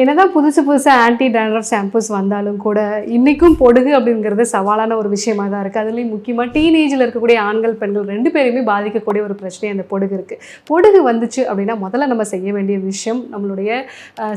என்னதான் புதுசு புதுசாக ஆன்டி டேண்ட்ரஃப் ஷாம்பூஸ் வந்தாலும் கூட இன்றைக்கும் பொடுகு அப்படிங்கிறது சவாலான ஒரு விஷயமாக தான் இருக்குது அதுலேயும் முக்கியமாக டீனேஜில் இருக்கக்கூடிய ஆண்கள் பெண்கள் ரெண்டு பேருமே பாதிக்கக்கூடிய ஒரு பிரச்சனை அந்த பொடுகு இருக்குது பொடுகு வந்துச்சு அப்படின்னா முதல்ல நம்ம செய்ய வேண்டிய விஷயம் நம்மளுடைய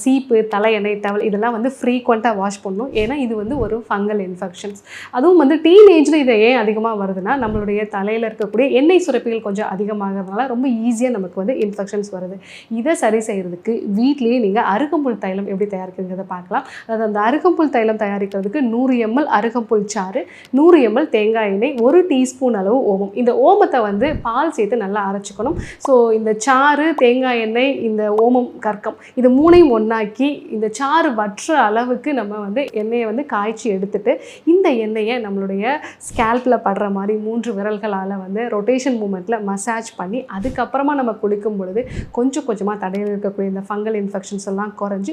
சீப்பு தலை எண்ணெய் டவல் இதெல்லாம் வந்து ஃப்ரீக்வெண்ட்டாக வாஷ் பண்ணணும். ஏன்னா இது வந்து ஒரு ஃபங்கல் இன்ஃபெக்ஷன்ஸ் அதுவும் வந்து டீனேஜில் இதை ஏன் அதிகமாக வருதுன்னா நம்மளுடைய தலையில் இருக்கக்கூடிய எண்ணெய் சுரப்பிகள் கொஞ்சம் அதிகமாகிறதுனால ரொம்ப ஈஸியாக நமக்கு வந்து இன்ஃபெக்ஷன்ஸ் வருது. இதை சரி செய்கிறதுக்கு வீட்லேயே நீங்கள் அருகம்புல் தைலம் எப்படி தயாரிக்கிறதுங்கிறத பார்க்கலாம். அதாவது அந்த அருகம்புல் தைலம் தயாரிக்கிறதுக்கு நூறு எம்எல் அருகம்புல் சாறு நூறு எம்எல் தேங்காய் எண்ணெய் ஒரு டீஸ்பூன் அளவு ஓமம். இந்த ஓமத்தை வந்து பால் சேர்த்து நல்லா அரைச்சிக்கணும். ஸோ இந்த சாறு தேங்காய் எண்ணெய் இந்த ஓமம் கற்கம் இது மூணையும் ஒன்றாக்கி இந்த சாறு வற்ற அளவுக்கு நம்ம வந்து எண்ணெயை வந்து காய்ச்சி எடுத்துட்டு இந்த எண்ணெயை நம்மளுடைய ஸ்கேல்பில் படுற மாதிரி மூன்று விரல்களால் வந்து ரொட்டேஷன் மூமெண்ட்டில் மசாஜ் பண்ணி அதுக்கப்புறமா நம்ம குளிக்கும் பொழுது கொஞ்சம் கொஞ்சமாக தடையில் இருக்கக்கூடிய இந்த ஃபங்கல் இன்ஃபெக்ஷன்ஸ் எல்லாம் குறைஞ்சு